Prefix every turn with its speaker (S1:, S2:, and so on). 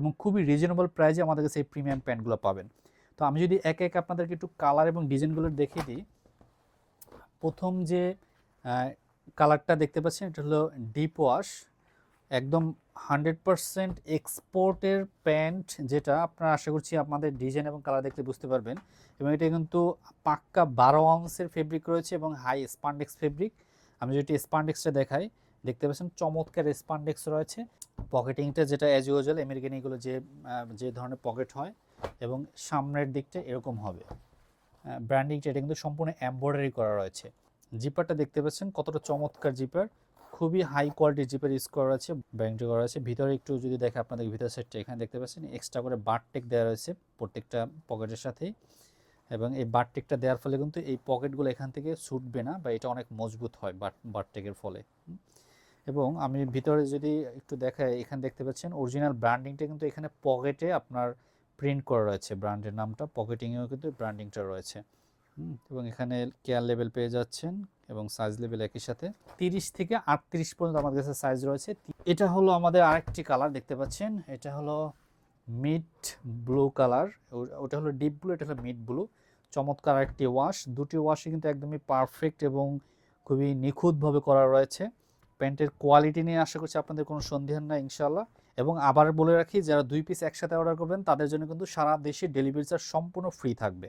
S1: এবং খুবই রিজনেবল প্রাইসে আমাদের কাছে এই প্রিমিয়াম প্যান্টগুলো পাবেন। তো আমি যদি এক এক আপনাদেরকে একটু কালার এবং ডিজাইনগুলো দেখিয়ে দিই, প্রথম যে কালারটা দেখতে পাচ্ছেন, এটা হলো ডিপ ওয়াশ একদম হান্ড্রেড পারসেন্ট এক্সপোর্টের প্যান্ট যেটা আপনারা আশা করছি আপনাদের ডিজাইন এবং কালার দেখতে বুঝতে পারবেন। এবং এটা কিন্তু পাক্কা বারো আউন্সের ফেব্রিক রয়েছে এবং হাই স্পান্ডেক্স ফেব্রিক আমি যদি স্পান্ডেক্সটা দেখাই দেখতে পাচ্ছেন, চমৎকার স্পান্ডেক্স রয়েছে। পকেটিংটা যেটা অ্যাজ ইউজুয়াল আমেরিকান এগুলো যে যে ধরনের পকেট হয় এবং সামনের দিকটা এরকম হবে। ব্র্যান্ডিংটা এটা কিন্তু সম্পূর্ণ এমব্রয়ডারি করা রয়েছে। জিপারটা দেখতে পাচ্ছেন, কতটা চমৎকার জিপার খুবই হাই কোয়ালিটির জিপার ইউজ করা আছে ব্যাংকটি করা আছে ভিতরে একটু যদি দেখে আপনাদের ভিতর সেটটা এখানে দেখতে পাচ্ছেন এক্সট্রা করে বারটেক দেওয়া রয়েছে প্রত্যেকটা পকেটের সাথেই এবং এই বারটেকটা দেওয়ার ফলে কিন্তু এই পকেটগুলো এখান থেকে ছুটবে না বা এটা অনেক মজবুত হয় বারটেকের ফলে। এবং আমি ভিতরে যদি একটু দেখাই, এখানে দেখতে পাচ্ছেন অরিজিনাল ব্র্যান্ডিংটা কিন্তু এখানে পকেটে আপনার প্রিন্ট করা রয়েছে। ব্র্যান্ডের নামটা পকেটিংয়েও কিন্তু ব্র্যান্ডিংটা রয়েছে। এবং এখানে কেয়ার লেভেল পেয়ে যাচ্ছেন এবং সাইজ লেভেল একই সাথে। তিরিশ থেকে আটত্রিশ পর্যন্ত আমাদের কাছে সাইজ রয়েছে। এটা হলো আমাদের আরেকটি কালার দেখতে পাচ্ছেন? এটা হলো মিড ব্লু কালার ওটা হলো ডিপ ব্লু এটা হলো মিড ব্লু চমৎকার একটি ওয়াশ দুটি ওয়াশই কিন্তু একদমই পারফেক্ট এবং খুবই নিখুঁতভাবে করা রয়েছে। প্যান্টের কোয়ালিটি নিয়ে আশা করছি আপনাদের কোনো সন্দেহ নাই ইনশাল্লাহ এবং আবার বলে রাখি, যারা দুই পিস একসাথে অর্ডার করবেন, তাদের জন্য কিন্তু সারা দেশে ডেলিভারি চার্জ সম্পূর্ণ ফ্রি থাকবে।